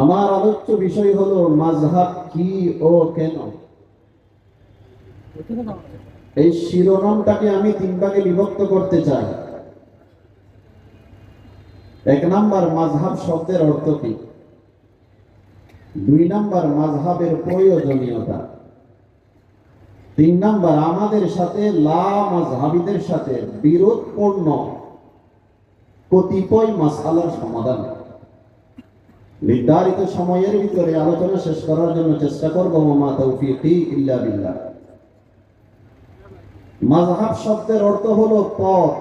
আমার আলোচ্য বিষয় হলো মাঝহাব কি ও কেন? এই শিরোনামটাকে আমি তিন ভাগে বিভক্ত করতে চাই। এক নাম্বার মাঝহাব শব্দের অর্থ কি? দুই নাম্বার মাঝহাবের প্রয়োজনীয়তা। তিন নাম্বার, আমাদের সাথে লা মাযহাবিদের সাথে বিরোধপূর্ণ কতিপয় মাসালার সমাধান। নির্ধারিত সময়ের ভিতরে আলোচনা শেষ করার জন্য চেষ্টা করব মা তৌফিকি ইল্লা বিল্লাহ। শব্দের অর্থ হলো পথ,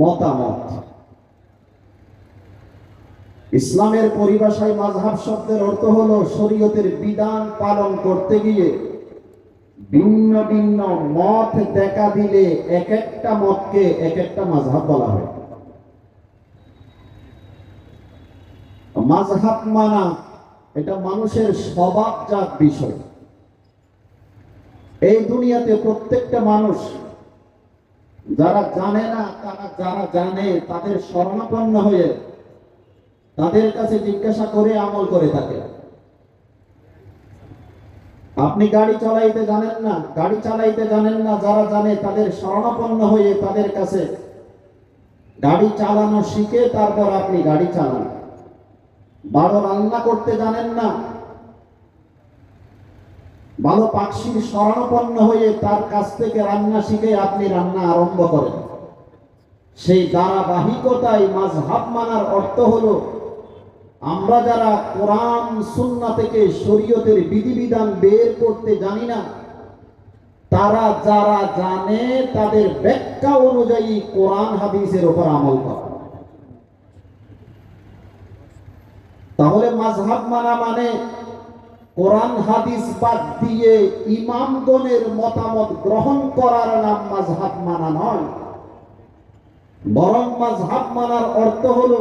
মতামত। ইসলামের পরিভাষায় মাযহাব শব্দের অর্থ হলো শরীয়তের বিধান পালন করতে গিয়ে ভিন্ন ভিন্ন মত দেখা দিলে এক একটা মতকে এক একটা মাযহাব বলা হয়। মাযহাব মানা, এটা মানুষের স্বভাবজাত বিষয়। এই দুনিয়াতে প্রত্যেকটা মানুষ, যারা জানে না, তারা যারা জানে, তাদের শরণাপন্ন হয়ে তাদের কাছে জিজ্ঞাসা করে আমল করে থাকে। আপনি গাড়ি চালাইতে জানেন না, গাড়ি চালাইতে জানেন না, যারা জানে তাদের শরণাপন্ন হয়ে তাদের কাছে গাড়ি চালানো শিখে তারপর আপনি গাড়ি চালান। ভালো রান্না করতে জানেন না। ভালো পাখির শরণাপন্ন হয়ে তার কাছ থেকে রান্না শিখে আপনি রান্না আরম্ভ করেন। সেই ধারাবাহিকতায় মাঝহাব মানার অর্থ হলো, আমরা যারা কোরআন সুন্না থেকে শরীয়তের বিধিবিধান বের করতে জানি না, তারা যারা জানে তাদের ব্যাখ্যা অনুযায়ী কোরআন, হাদিসের উপর আমল করা। তাহলে মাঝহাব মানা মানে কোরআন, হাদিস বাদ দিয়ে ইমামগণের মতামত গ্রহণ করার নাম মাঝহাব মানা নয়। বরং মাঝহাব মানার অর্থ হলো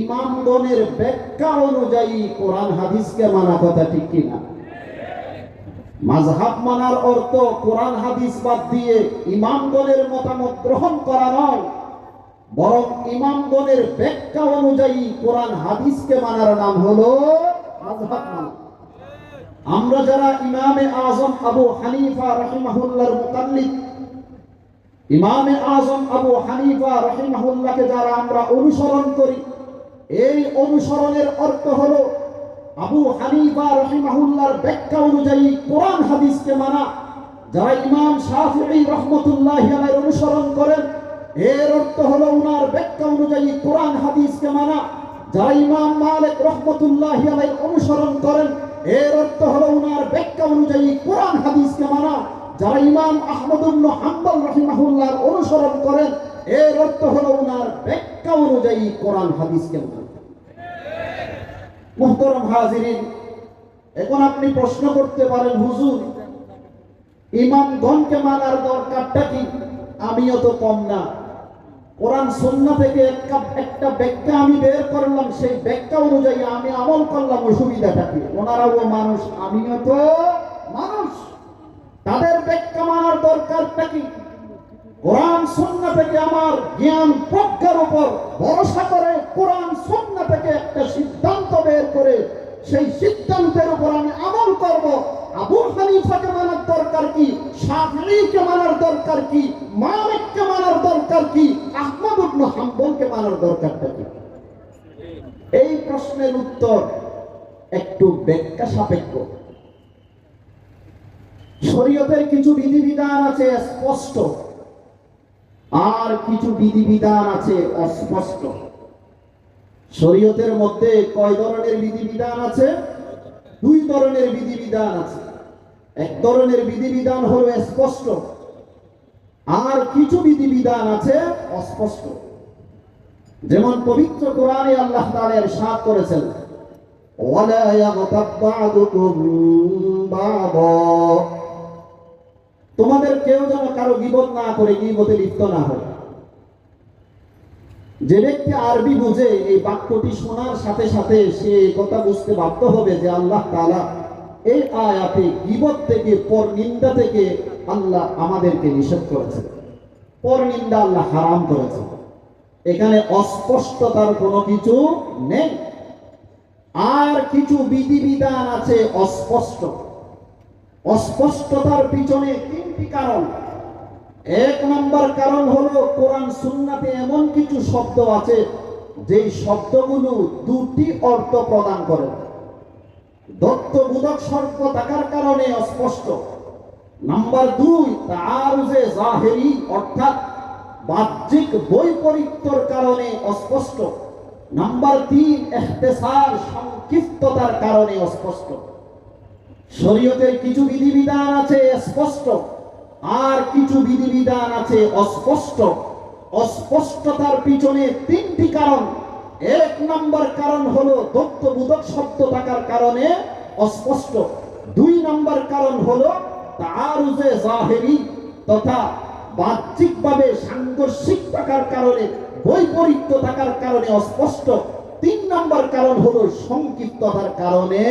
ইমামগণের ব্যাখ্যা অনুযায়ী কোরআন, হাদিসকে মানা কথা ঠিক কিনা। মাঝহাব মানার অর্থ কোরআন, হাদিস বাদ দিয়ে ইমামগণের মতামত গ্রহণ করা নয়। বরং ইমামগণের ব্যাখ্যা অনুযায়ী কোরআন হাদিসকে মানার নাম হলো মাযহাব আমরা যারা ইমামে আজম আবু হানিফা রাহিমাহুল্লাহর মুকাল্লিদ ইমামে আজম আবু হানিফা রাহিমাহুল্লাহকে যারা আমরা অনুসরণ করি, এই অনুসরণের অর্থ হলো আবু হানিফা রহিমাহুল্লাহর ব্যাখ্যা অনুযায়ী কোরআন হাদিসকে মানা। যারা ইমাম শাফিঈ রহমতুল্লাহ অনুসরণ করেন এর অর্থ হলো উনার ব্যাখ্যা অনুযায়ী কোরআন, হাদিসকে মানা। যারা ইমাম মালিক রহমতুল্লাহ আলাইহির অনুসরণ করেন, এর অর্থ হলো উনার ব্যাখ্যা অনুযায়ী কোরআন, হাদিসকে মানা। যারা ইমাম আহমদুল্ল হাম্বল রহিমাহুল্লাহর অনুসরণ করেন, এর অর্থ হলো উনার ব্যাখ্যা অনুযায়ী কোরআন, হাদিসকে মানা। মুহতরম হাজিরিন, এখন আপনি প্রশ্ন করতে পারেন, হুজুর, ইমামগণকে মানার দরকারটা কি? আমিও তো কম না। কোরআন সন্না থেকে একটা একটা ব্যাখ্যা আমি বের করলাম, সেই ব্যাখ্যা অনুযায়ী আমি আমল করলাম, অসুবিধাটা কি? ওনারাও মানুষ, আমিও তো মানুষ। তাদের ব্যাখ্যা মানার দরকারটা কি? কোরআন সন্না থেকে আমার জ্ঞান প্রজ্ঞার উপর ভরসা করে কোরআন সন্না থেকে একটা সিদ্ধান্ত বের করে সেই সিদ্ধান্তের উপর আমি আমল করব। আবু হানিফাকে মানার দরকার কি? শাফিঈকে মানার দরকার কি? মালিককে মানার দরকার কি? আহমদ ইবনে হাম্বলকে মানার দরকারটা কি? এই প্রশ্নের উত্তর একটু ব্যাখ্যা সাপেক্ষ। শরীয়তের কিছু বিধিবিধান আছে স্পষ্ট। আর কিছু বিধিবিধান আছে অস্পষ্ট। শরীয়তের মধ্যে কয় ধরনের বিধিবিধান আছে? দুই ধরনের বিধিবিধান আছে। এক ধরনের বিধিবিধান হলো স্পষ্ট। আর কিছু বিধিবিধান আছে অস্পষ্ট। যেমন পবিত্র কোরআনে আল্লাহ তাআলা ইরশাদ করেছেন, ওয়ালা ইয়াগতাব বা'দা। তোমাদের কেউ যেন কারও গিবত না করে গিবতে লিপ্ত না হয়। যে ব্যক্তি আরবি বুঝে এই বাক্যটি শোনার সাথে সাথে সে কথা বুঝতে বাধ্য হবে যে আল্লাহ তাআলা এই আয়াতে গিবত থেকে পর নিন্দা থেকে আল্লাহ আমাদেরকে নিষেধ করেছে পর নিন্দা আল্লাহ হারাম করেছে এখানে অস্পষ্টতার কোনো কিছু নেই। আর কিছু বিধিবিধান আছে অস্পষ্ট। অস্পষ্টতার পিছনে তিনটি কারণ। এক নম্বর কারণ হলো কোরআন সুন্নাতে এমন কিছু শব্দ আছে, যেই শব্দগুলো দুটি অর্থ প্রদান করে। দত্তবোধক শর্ত থাকার কারণে অস্পষ্ট। নাম্বার দুই তার যে জাহেরি, অর্থাৎ বাহ্যিক বৈপরীত্যর কারণে অস্পষ্ট। নাম্বার তিন এখতেসার সংক্ষিপ্ততার কারণে অস্পষ্ট। শরীয়তের কিছু বিধিবিধান আছে, স্পষ্ট। আর কিছু বিধিবিধান আছে অস্পষ্ট। অস্পষ্টতার পিছনে তিনটি কারণ। এক নম্বর কারণ হলো দত্তবোধক শব্দ থাকার কারণে অস্পষ্ট। দুই নম্বর কারণ হলো তারুজে জাহেরি তথা বাহ্যিকভাবে সাংঘর্ষিক থাকার কারণে, বৈপরীত্য থাকার কারণে অস্পষ্ট। তিন নম্বর কারণ হলো সংক্ষিপ্ততার কারণে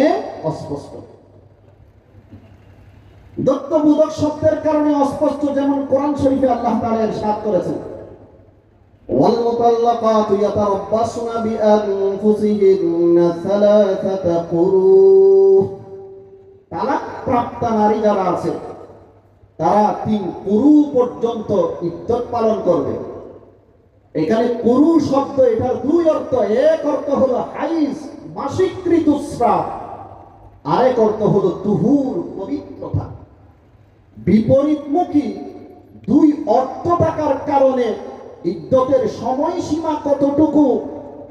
অস্পষ্ট। দত্তবোধক শব্দের কারণে অস্পষ্ট যেমন কোরআন শরীফে আল্লাহ তাআলা ইরশাদ করেছেন والمطلقات يتربصن بأنفسهن ثلاثة قروء তালাক প্রাপ্ত নারী যারা আছে তারা তিন পুরু পর্যন্ত ইদ্যত পালন করবে এখানে পুরু শব্দ এটার দুই অর্থ এক অর্থ হলো হাইজ মাসিক ঋতুস্রাব আরেক অর্থ হলো তুহুর পবিত্রতা বিপরীতমুখী দুই অর্থ থাকার কারণে ইদ্যতের সময়সীমা কতটুকু,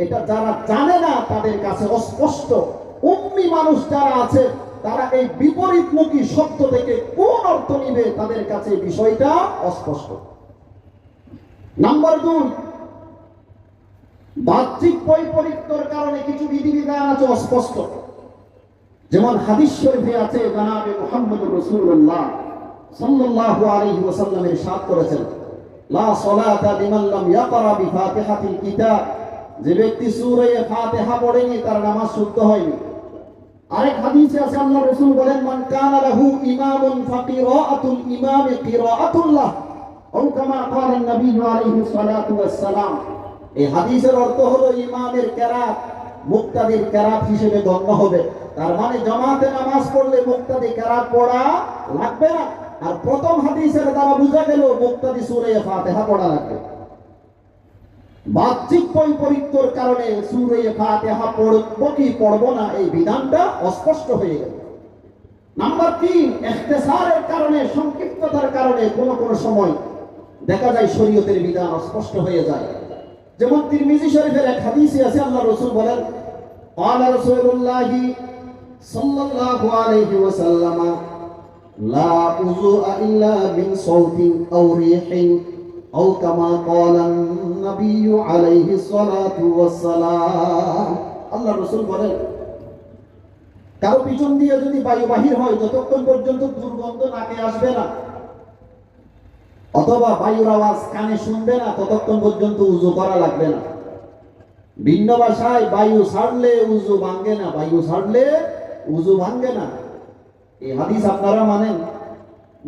এটা যারা জানে না তাদের কাছে অস্পষ্ট। উম্মি মানুষ যারা আছে, তারা এই বিপরীতমুখী শব্দ থেকে কোন অর্থ নিবে তাদের কাছে বিষয়টা অস্পষ্ট। নাম্বার দুই, বাহ্যিক বৈপরীত্যর কারণে কিছু বিধিবিধান আছে অস্পষ্ট। যেমন হাদিস শরীফে আছে, জানাবে মুহাম্মদ রাসূলুল্লাহ। সাল্লাল্লাহু আলাইহি ওয়াসাল্লামের সাথ করেছেন। লা সালাতা লিমান লাম ইয়াকরা বিফাতিহাতিল কিতাব। যে ব্যক্তি সূরা ফাতিহা পড়েনি, তার নামাজ শুদ্ধ হয়নি। আরেক হাদিসে আছে আল্লাহ রাসূল বলেন, মান কানা লাহু ইমামুন ফাকিরাআতুল ইমামি কিরাআতুল্লাহ আও কামা ক্বালা নবী আলাইহি সালাতু ওয়াসসালাম। এই হাদিসের অর্থ হলো ইমামের কেরাত, মুক্তাদির কেরাত হিসেবে গণ্য হবে। তার মানে জামাতে নামাজ পড়লে মুক্তাদি কেরাত পড়া লাগবে না। আর প্রথম হাদিসের দ্বারা বুঝা গেল, মুক্তাদি সুরে ফাতেহা পড়া লাগবে। বাহ্যিক বৈপরীত্যর কারণে সুরে ফাতেহা কি না, এই বিধানটা অস্পষ্ট হয়ে গেল। নাম্বার তিন এখতেসারের কারণে, সংক্ষিপ্ততার কারণে সময় দেখা যায় শরীয়তের বিধান অস্পষ্ট হয়ে যায়। যেমন তিরমিজি শরীফের এক হাদিসে আছে, আল্লাহ রসুল বলেন রসুল্লাহি সাল্লাল্লাহু আলাইহি ওয়াসাল্লামা لا وضوء إلا من صوت أو ريح أو كما قال النبي عليه الصلاة والسلام আল্লাহ রসুল বলেন কারো পিছন দিয়ে যদি বায়ু বাহির হয় যতক্ষণ পর্যন্ত দুর্গন্ধ নাকে আসবে না অথবা বায়ুর আওয়াজ কানে শুনবে না ততক্ষণ পর্যন্ত উজু করা লাগবে না ভিন্ন ভাষায় বায়ু ছাড়লে উজু ভাঙ্গে না বায়ু ছাড়লে উজু ভাঙ্গে না এই হাদিস আপনারা মানেন।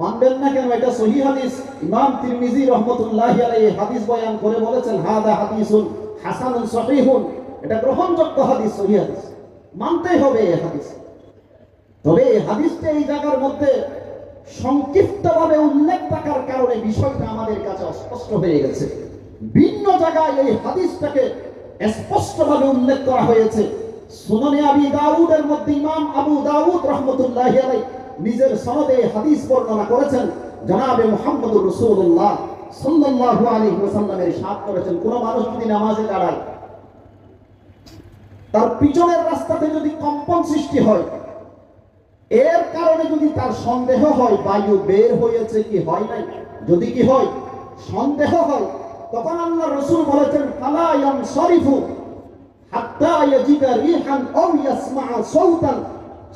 মানবেন না কেন? এটা সহি হাদিস। ইমাম তিরমিজি রহমতুল্লাহ এই হাদিস বয়ান করে বলেছেন, হাদা হাদিসুন হাসানুন সহিহুন। এটা গ্রহণযোগ্য হাদিস, সহি হাদিস। মানতেই হবে এই হাদিস। তবে এই হাদিসটা এই জায়গার মধ্যে সংক্ষিপ্তভাবে উল্লেখ থাকার কারণে বিষয়টা আমাদের কাছে অস্পষ্ট হয়ে গেছে। ভিন্ন জায়গায় এই হাদিসটাকে স্পষ্টভাবে উল্লেখ করা হয়েছে। সুননে আবি দাউদের মধ্যে ইমাম আবু দাউদ রহমতুল্লাহ নিজের সনদে হাদিস বর্ণনা করেছেন, জনাবে মুহাম্মদুর রাসূলুল্লাহ সাল্লাল্লাহু আলাইহি ওয়াসাল্লামের করেছেন, কোন মানুষ যদি নামাজে দাঁড়ায়, তার পিছনের রাস্তাতে যদি কম্পন সৃষ্টি হয়, এর কারণে যদি তার সন্দেহ হয়, বায়ু বের হয়েছে কি হয় নাই? যদি কি হয়, সন্দেহ হয়, তখন আল্লাহ রসুল বলেছেন, ফালা ইয়ানসারিফু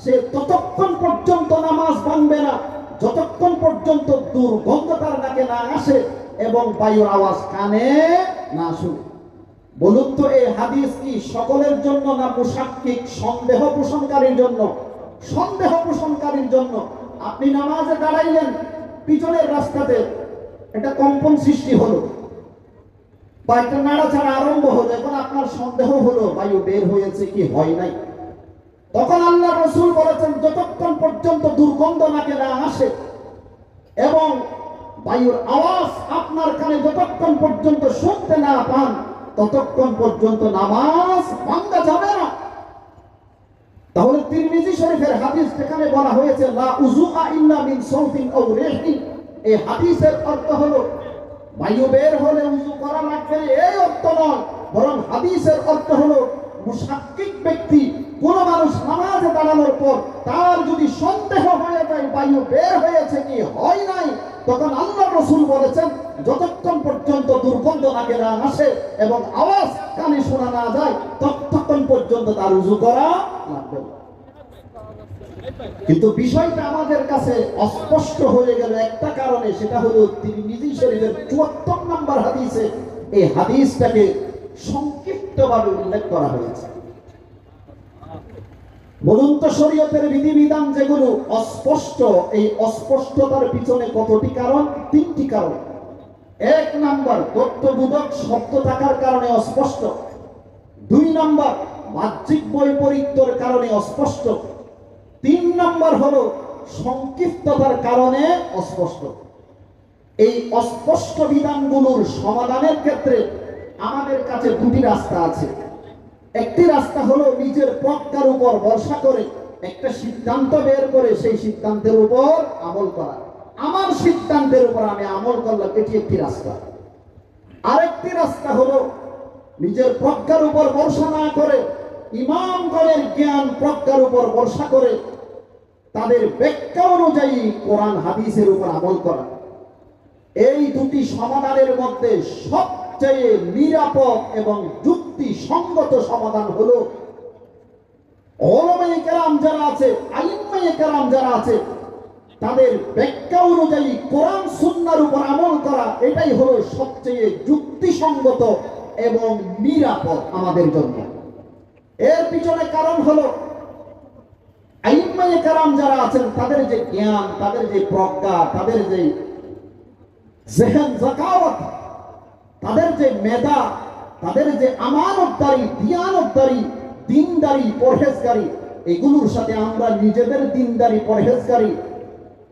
সে ততক্ষণ পর্যন্ত নামাজ ভাঙবে না, যতক্ষণ পর্যন্ত দুর্গন্ধ তার নাকে না আসে এবং বায়ুর আওয়াজ কানে না শুনে। বলুন তো, এই হাদিস কি সকলের জন্য না মুসাক্কিক সন্দেহ পোষণকারীর জন্য? সন্দেহ পোষণকারীর জন্য। আপনি নামাজে দাঁড়াইলেন, পিছনের রাস্তাতে একটা কম্পন সৃষ্টি হলো। একটা নাড়াচাড়া আরম্ভ হলো এখন আপনার সন্দেহ হলো বায়ু বের হয়েছে কি? হয় নাই। তখন আল্লাহ রসুল বলেছেন, যতক্ষণ পর্যন্ত দুর্গন্ধ নাকে না আসে এবং বায়ুর আওয়াজ আপনার কানে যতক্ষণ পর্যন্ত শুনতে না পান, ততক্ষণ পর্যন্ত নামাজ ভাঙ্গা যাবে না। তাহলে তিরমিজি শরীফের হাদিস যেখানে বলা হয়েছে, লা উজুআ ইল্লা মিন সাউতিন আও রিহিন এই হাদিসের অর্থ হলো বায়ু বের হলে উজু করা লাগবে এই অর্থ নয়, বরং হাদিসের অর্থ হলো মুশাক্কিক ব্যক্তি, কোন মানুষ নামাজে দাঁড়ানোর পর তার যদি সন্দেহ হয়ে যায় বায়ু বের হয়েছে কি হয় নাই, তখন আল্লাহ রসুল বলেছেন, যতক্ষণ পর্যন্ত দুর্গন্ধ নাকে না আসে এবং আওয়াজ কানে শোনা না যায়, ততক্ষণ পর্যন্ত তার উজু করা লাগবে না। কিন্তু বিষয়টা আমাদের কাছে অস্পষ্ট হয়ে গেল। একটা কারণে সেটা হলো তিনি নিজেই শরীরের চুয়াত্তর নম্বর হাদিসে এই হাদিসটাকে সংক্ষিপ্তভাবে উল্লেখ করা হয়েছে। বলুন শরীয়তের বিধিবিধান যেগুলো অস্পষ্ট, এই অস্পষ্টতার পিছনে কতটি কারণ? তিনটি কারণ। এক নাম্বার তথ্যবোধক শব্দ থাকার কারণে অস্পষ্ট। দুই নাম্বার, বাহ্যিক বৈপরীত্যর কারণে অস্পষ্ট। তিন নম্বর হলো সংক্ষিপ্ততার কারণে অস্পষ্ট। এই অস্পষ্ট বিধানগুলোর সমাধানের ক্ষেত্রে আমাদের কাছে দুটি রাস্তা আছে। একটি রাস্তা হলো নিজের প্রজ্ঞার উপর ভরসা করে, একটা সিদ্ধান্ত বের করে সেই সিদ্ধান্তের উপর আমল করা। আমার সিদ্ধান্তের উপর আমি আমল করলাম, এটি একটি রাস্তা। আরেকটি রাস্তা হলো নিজের প্রজ্ঞার উপর ভরসা না করে, ইমাম ইমামগণের জ্ঞান প্রজ্ঞার উপর ভরসা করে তাদের ব্যাখ্যা অনুযায়ী কোরআন হাদিসের উপর আমল করা। এই দুটি সমাধানের মধ্যে সবচেয়ে নিরাপদ এবং যুক্তিসঙ্গত সমাধান হলো ওলমায়ে কেরাম যারা আছে আইম্মায়ে কেরাম যারা আছে, তাদের ব্যাখ্যা অনুযায়ী কোরআন সুন্নার উপর আমল করা, এটাই হলো সবচেয়ে যুক্তিসঙ্গত এবং নিরাপদ আমাদের জন্য। এর পিছনে কারণ হলো কারাম যারা আছেন, তাদের যে জ্ঞান, তাদের যে প্রজ্ঞা, তাদের যে জেহেন জাকাওয়াত, তাদের যে মেধা, তাদের যে আমানতদারি, দিয়ানতদারি, দিনদারি, পরহেজগারি, এগুলোর সাথে আমরা নিজেদের দিনদারি, পরহেজগারি,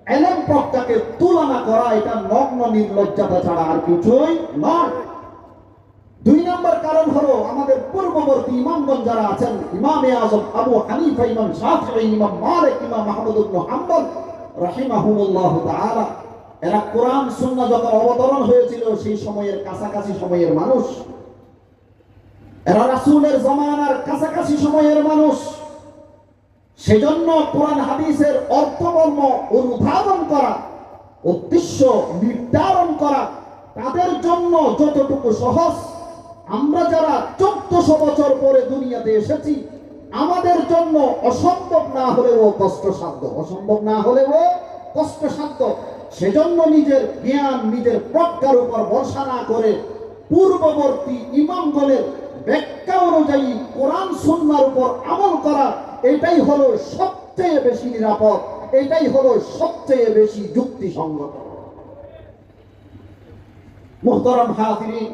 এলম প্রজ্ঞাকে তুলনা করা, এটা নগ্ন, নির্লজ্জতা ছাড়া আর কিছুই নয়। দুই নম্বর কারণ হলো আমাদের পূর্ববর্তী ইমামগণ যারা আছেন, ইমামে আজম, আবু হানিফা, ইমাম শাফিঈ, ইমাম মালিক, ইমাম মাহমুদ ইবনে হাম্বল রাহিমাহুমুল্লাহ তাআলা, এরা কোরআন, সুন্নাহ যখন অবতরণ হয়েছিল, সেই সময়ের কাছাকাছি সময়ের মানুষ। এরা রাসূলের জামানার কাছাকাছি সময়ের মানুষ। সেজন্য কোরআন, হাদিসের অর্থবর্ম অনুধাবন করা, উদ্দেশ্য নির্ধারণ করা, তাদের জন্য যতটুকু সহজ আমরা যারা চোদ্দশো বছর পরে দুনিয়াতে এসেছি, আমাদের জন্য অসম্ভব না হলেও কষ্টসাধ্য। অসম্ভব না হলেও কষ্টসাধ্য। সেজন্য নিজের জ্ঞান, নিজের প্রজ্ঞার উপর ভরসা না করে পূর্ববর্তী ইমামগণের ব্যাখ্যা অনুযায়ী কোরআন, সুন্নার উপর আমল করা, এটাই হলো সবচেয়ে বেশি নিরাপদ, এটাই হলো সবচেয়ে বেশি যুক্তিসঙ্গত। মোহতরম হাজিরিন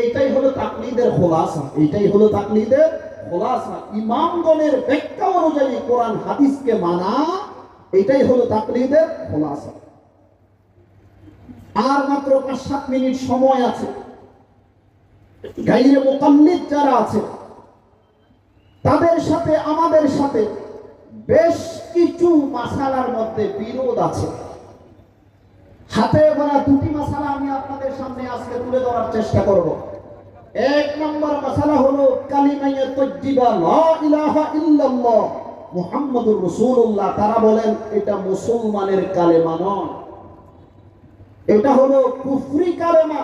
এইটাই হলো তাকলিদের খোলাসা, এইটাই হলো তাকলিদের খোলাসা। ইমামগণের ব্যাখ্যা অনুযায়ী কোরআন হাদিসকে মানা এটাই হলো তাকলিদের খোলাসা। আর মাত্র পাঁচ সাত মিনিট সময় আছে। গাইরে মোকাল্লিদ যারা আছে, তাদের সাথে, আমাদের সাথে বেশ কিছু মাসালার মধ্যে বিরোধ আছে। হাতে গোনা দুটি মশালা আমি আপনাদের সামনে আজকে তুলে ধরার চেষ্টা করব। এক নম্বর মশালা হলো কালিমায়ে তজ্জিবা লা ইলাহা ইল্লাল্লাহ। মুহাম্মাদুর রাসূলুল্লাহ, তারা বলেন এটা মুসলমানের কালেমা নয়। এটা হলো কুফরি কালেমা,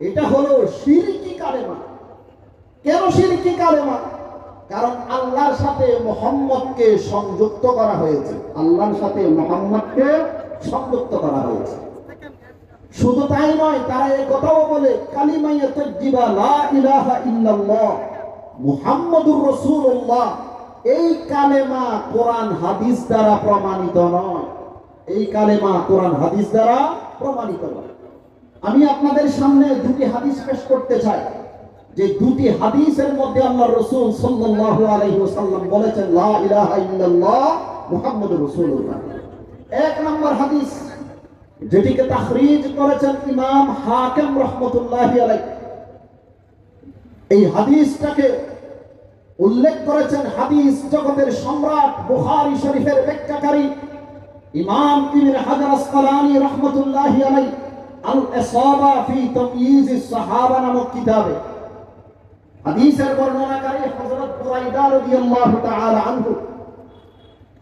এটা হলো শিরকি কালেমা। কেন শিরকি কালেমা? কারণ আল্লাহর সাথে মোহাম্মদকে সংযুক্ত করা হয়েছে। আল্লাহর সাথে মোহাম্মদকে সংযুক্ত করা হয়েছে। শুধু তাই নয়, তারা এই কথাও বলে এই কালেমা কোরআন হাদিস দ্বারা প্রমাণিত নয়। এই কালেমা কোরআন হাদিস দ্বারা প্রমাণিত নয়। আমি আপনাদের সামনে দুটি হাদিস পেশ করতে চাই। যে দুটি হাদিসের মধ্যে আল্লাহ রসুল সাল্লাল্লাহু আলাইহি বলেছেন, লা ইলাহা ইল্লাল্লাহ এক নম্বর হাদিস, যেটিকে তাখরিজ করেছেন ইমাম হাকিম রহমতুল্লাহি আলাইহি। এই হাদিসটাকে উল্লেখ করেছেন হাদিস জগতের সম্রাট বুখারী শরীফের ব্যাখ্যাকারী ইমাম ইবনে হাজার আসকালানি রহমতুল্লাহি আলাইহি আল ইসাবা ফি তাময়িজ সাহাবা নামক কিতাবে। হাদিসের বর্ণনাকারী হযরত বুরাইদা রাদিয়াল্লাহু তাআলা আনহু।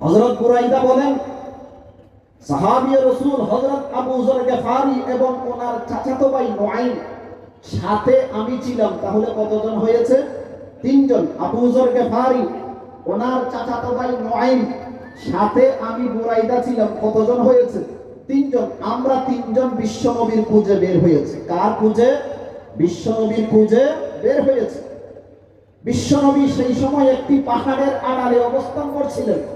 হযরত বুরাইদা বলেন সাহাবী রাসূল হযরত আবু যর গফারি এবং ওনার চাচাতো ভাই নুআইম সাথে আমি ছিলাম। তাহলে কতজন হয়েছে? তিনজন। আবু যর গফারি, ওনার চাচাতো ভাই নুআইম সাথে আমি বুরাইদা ছিলাম। কতজন হয়েছে? তিনজন। আমরা তিনজন বিশ্বনবীর পূজে বের হয়েছে। কার পূজে? বিশ্বনবীর পূজে বের হয়েছে। বিশ্বনবী সেই সময় একটি পাহাড়ের আড়ালে অবস্থান করছিলেন।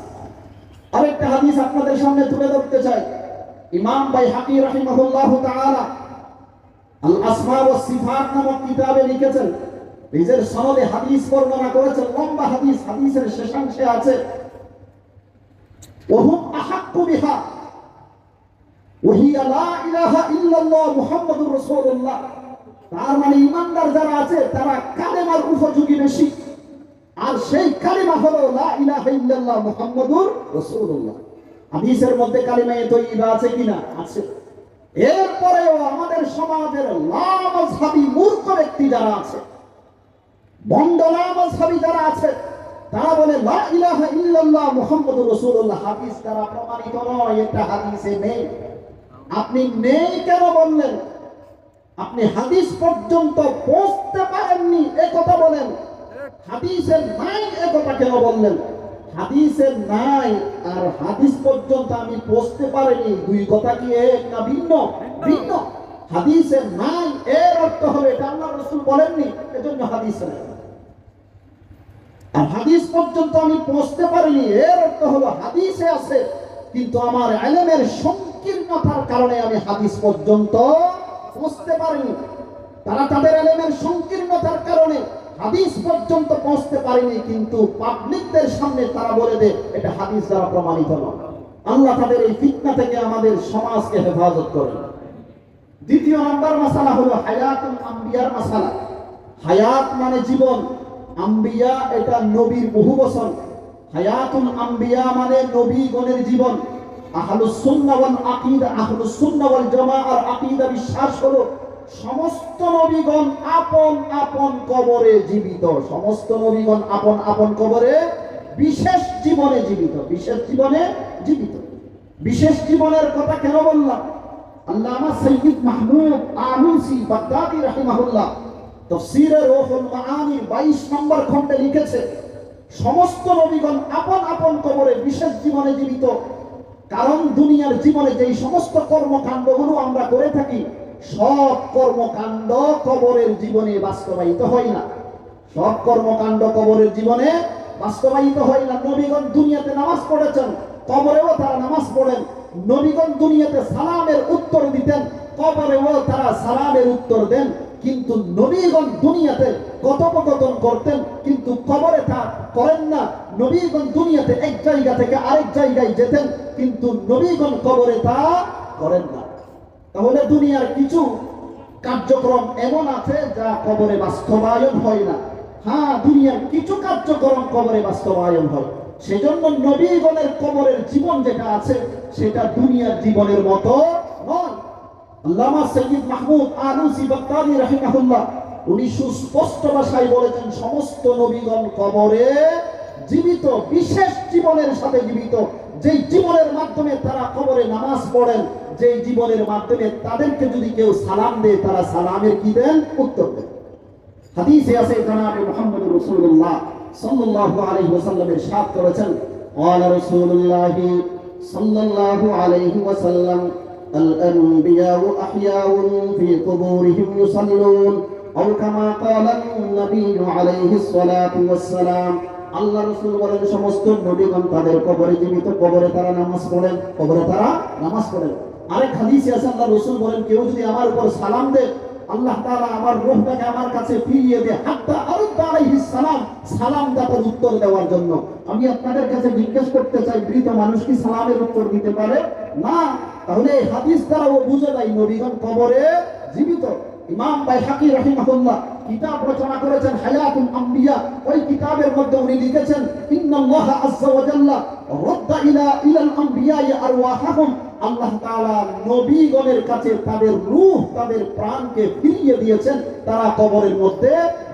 আরেকটা হাদিস আপনাদের সামনে তুলে ধরতে চাই। ইমাম বাইহাকি রাহিমাহুল্লাহ তাআলা আল আসমা সিফাত নামক কিতাবে লিখেছেন। নিজের সনদে হাদিস বর্ণনা করেছেন। লম্বা হাদিস, হাদিসের শেষাংশে আছে। ওহুম আহাক্কু বিহা। ওহিয়া লা ইলাহা ইল্লাল্লাহ মুহাম্মাদুর রাসূলুল্লাহ। তার মানে ইমানদার যারা আছে, তারা কালেমার উপযোগী বেশি। আর সেই কালিমা হলো লা ইলাহা ইল্লাল্লাহ হাদিসের মধ্যে কালিমা এ আছে কিনা? আছে। এরপরেও আমাদের সমাজের লামাজহাবি মূর্খ ব্যক্তি যারা আছে যারা তারা ইল্লাল্লাহ হাদিস হাদিসে নেই। আপনি নেই কেন বললেন? আপনি হাদিস পর্যন্ত পৌঁছতে পারেননি, এ কথা বলেন। হাদিসের নাই এ কথা কেন বললেন? হাদিসের নাই আর হাদিস পর্যন্ত আমি পৌঁছতে পারিনি। দুই কথা কি এক না ভিন্ন? ভিন্ন। হাদিসের নাই এর অর্থ হবে এটা আল্লাহ রসুল বলেননি এজন্য হাদিস নাই। আর হাদিস পর্যন্ত আমি পৌঁছতে পারিনি এর অর্থ হলো হাদিসে আছে কিন্তু আমার আলেমের সংকীর্ণতার কারণে আমি হাদিস পর্যন্ত পৌঁছতে পারিনি। তারা তাদের আলেমের সংকীর্ণতার কারণে হাদিস পর্যন্ত পৌঁছতে পারেনি, কিন্তু পাবলিকদের সামনে তারা বলে দে এটা হাদিস দ্বারা প্রমাণিত নয়। আল্লাহ তাদের এই ফিতনা থেকে আমাদের সমাজকে হেফাজত করেন। দ্বিতীয় নাম্বার মাসালা হলো হায়াত আম্বিয়ার মাসালা। হায়াত মানে জীবন। আম্বিয়া এটা নবীর বহু বচন। হায়াতুল আম্বিয়া মানে নবীগণের জীবন। আহলুস ওয়াল আকীদা। আহলুস সুন্নাহ ওয়াল জামাআর আকীদা বিশ্বাস হলো সমস্ত নবীগণ আপন আপন কবরে জীবিত। সমস্ত নবীগণ আপন আপন কবরে বিশেষ জীবনে জীবিত। বিশেষ জীবনে জীবিত। বিশেষ জীবনের কথা কেন বললাম? আল্লামা সৈয়দ মাহমুদ আলুসি বাগদাদি রাহিমাহুল্লাহ তফসিরে রোহুল মাআনি 22 নম্বর খণ্ডে লিখেছে, সমস্ত নবীগণ আপন আপন কবরে বিশেষ জীবনে জীবিত। কারণ দুনিয়ার জীবনে যেই সমস্ত কর্মকাণ্ডগুলো আমরা করে থাকি সব কর্মকাণ্ড কবরের জীবনে বাস্তবায়িত হয় না। সব কর্মকাণ্ড কবরের জীবনে বাস্তবায়িত হয় না। নবীগণ দুনিয়াতে নামাজ পড়েছেন, কবরেও তারা নামাজ পড়েন। নবীগণ দুনিয়াতে সালামের উত্তর দিতেন, কবরেও তারা সালামের উত্তর দেন। কিন্তু নবীগণ দুনিয়াতে কথোপকথন করতেন, কিন্তু কবরে তা করেন না। নবীগণ দুনিয়াতে এক জায়গা থেকে আরেক জায়গায় যেতেন, কিন্তু নবীগণ কবরে তা করেন না। তাহলে দুনিয়ার কিছু কার্যক্রম এমন আছে যা কবরে বাস্তবায়ন হয় না। হ্যাঁ দুনিয়ার কিছু কার্যক্রম কবরে বাস্তবায়ন হয়। সেজন্য নবীগণের কবরের জীবন যেটা আছে, সেটা দুনিয়ার জীবনের মতো নয়। আল্লামা সৈয়দ মাহমুদ রাহিমাহুল্লাহ, উনি সুস্পষ্ট ভাষায় বলেছেন, সমস্ত নবীগণ কবরে জীবিত, বিশেষ জীবনের সাথে জীবিত। যেই জীবনের মাধ্যমে তারা কবরে নামাজ পড়েন যেই জীবনের মাধ্যমে তাদেরকে যদি কেউ সালাম দেয় তারা সালামের কি দেন উত্তর দেন হাদিসে আছে জনাবে মুহাম্মদ রাসূলুল্লাহ সাল্লাল্লাহু আলাইহি ওয়াসাল্লামের সাথ করেছেন قال رسول الله صلى الله عليه وسلم الأنبياء أحياء في قبورهم يصلون أو كما قال النبي عليه الصلاة والسلام আল্লাহ রসুল বলেন সমস্ত নবীগণ তাদের কবরে জীবিত কবরে তারা নামাজ পড়েন কবরে তারা নামাজ পড়েন আরেক হাদিসে আছে, আল্লাহ রসুল বলেন, কেউ যদি আমার উপর সালাম দেয়, আল্লাহ তাআলা আমার রূহটাকে আমার কাছে ফিরিয়ে দেয়। হাত্তা আরুদ্দা আলাইহিস সালাম সালাম দাতার উত্তর দেওয়ার জন্য। আমি আপনাদের কাছে জিজ্ঞেস করতে চাই, মৃত মানুষ কি সালামের উত্তর দিতে পারে? না। তাহলে এই হাদিস দ্বারা ও বুঝে যায় নবীগণ কবরে জীবিত। ইমাম বাইহাকি রাহিমাহুল্লাহ কিতাব রচনা করেছেন, হায়াতুল আম্বিয়া। ওই কিতাবের মধ্যে উনি লিখেছেন, ইন্নাল্লাহ আযজা ওয়া জাল্লা, রাদ্দা ইলা, ইলাল আম্বিয়া আরওয়াহাহুম। আল্লাহ তালা নবীগণের কাছে তাদের রূহ, তাদের প্রাণকে ফিরিয়ে দিয়েছেন। তারা কবরের মধ্যে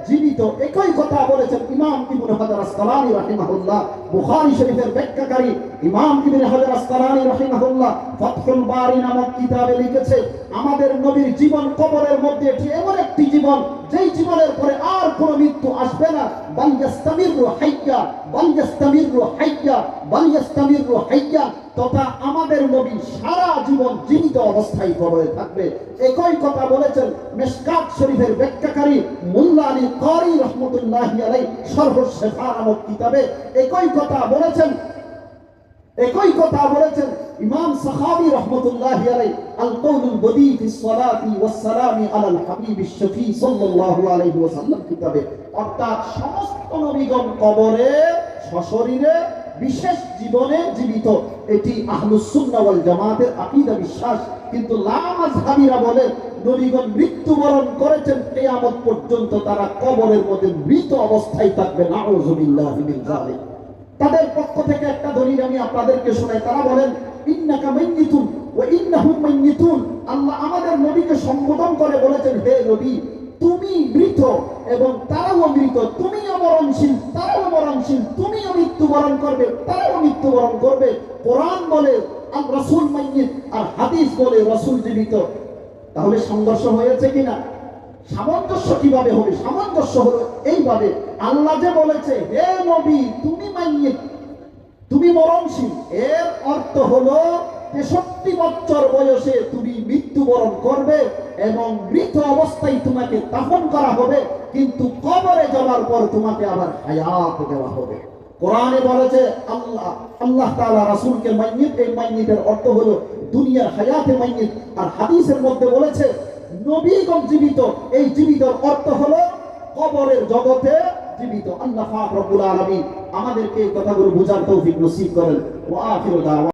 জীবিত। একই কথা বলেছেন ইমাম ইবনে হাজার আসকালানি রাহিমাহুল্লাহ। বুখারী শরীফের ব্যাখ্যাকারী ইমাম ইবনে হাজার আসকালানি রাহিমাহুল্লাহ ফাতহুল বারি নামক কিতাবে লিখেছে, আমাদের নবীর জীবন কবরের মধ্যে এটি এমন একটি জীবন, যেই জীবনের পরে আর কোনো মৃত্যু আসবে না। বাল ইয়াস্তামিরু হাইয়া, বাল ইয়াস্তামিরু হাইয়া, বাল ইয়াস্তামিরু হাইয়া। তথা আমাদের নবী সারা জীবন জীবিত অবস্থায় কবরে থাকবে। একই কথা বলেছেন মেশকাত শরীফের ব্যাখ্যাকারী মুল্লা আলী কারি রহমতুল্লাহি আলাই সর্বশেফা নামক কিতাবে। একই কথা বলেছেন। একই কথা বলেছেন ইমাম সাহাবী রহমতুল্লাহি আলাই আল কওলুল বদী ফি সালামি আলাল হাবিব শফি সাল্লাল্লাহু আলাইহি কিতাবে। অর্থাৎ সমস্ত নবীগণ কবরে, সশরীরে, বিশেষ জীবনে জীবিত। এটি আহলুস সুন্নাহ ওয়াল জামাতের আকীদা বিশ্বাস। কিন্তু লামাজহাবিরা বলে, নবীগণ মৃত্যুবরণ করেছেন, কিয়ামত পর্যন্ত তারা কবরের মধ্যে মৃত অবস্থায় থাকবে। নাউযুবিল্লাহি মিন যালিক। তাদের পক্ষ থেকে একটা দলিল আমি আপনাদেরকে শোনাই। তারা বলেন, ইন্নাকা মাইয়িতুন ওয়া ইন্নাহুম মাইয়িতুন। আল্লাহ আমাদের নবীকে সম্বোধন করে বলেছেন, হে নবী, তুমি মৃত এবং তারাও মৃত। তুমিও মরণশীল, তারাও মরণশীল। তুমিও মৃত্যুবরণ করবে, তারাও মৃত্যুবরণ করবে। কোরআন বলে আর রাসূল মাইয়িত, আর হাদিস বলে, রাসূল জীবিত। তাহলে সংঘর্ষ হয়েছে কিনা? সামঞ্জস্য কীভাবে হবে? সামঞ্জস্য হলো এইভাবে আল্লাহ যে বলেছে, হে নবী, তুমি মাইয়ে তুমি মরণশীল। এর অর্থ হলো তেষট্টি বছর বয়সে তুমি মৃত্যুবরণ করবে এবং মৃত অবস্থায় তোমাকে দাফন করা হবে, কিন্তু কবরে যাওয়ার পর তোমাকে আবার হায়াত দেওয়া হবে। কোরআনে বলেছে, আল্লাহ আল্লাহ তাআলা রাসূলকে মাইয়িত এই মাইয়িতের অর্থ হলো দুনিয়ার হায়াতে মাইয়িত আর হাদিসের মধ্যে বলেছে নবীগণ জীবিত। এই জীবিত অর্থ হলো কবরের জগতে জীবিত। আল্লাহ রব্বুল আলামিন আমাদেরকে এই কথাগুলো বোঝার তৌফিক নসিব করেন। ওয়া আখিরু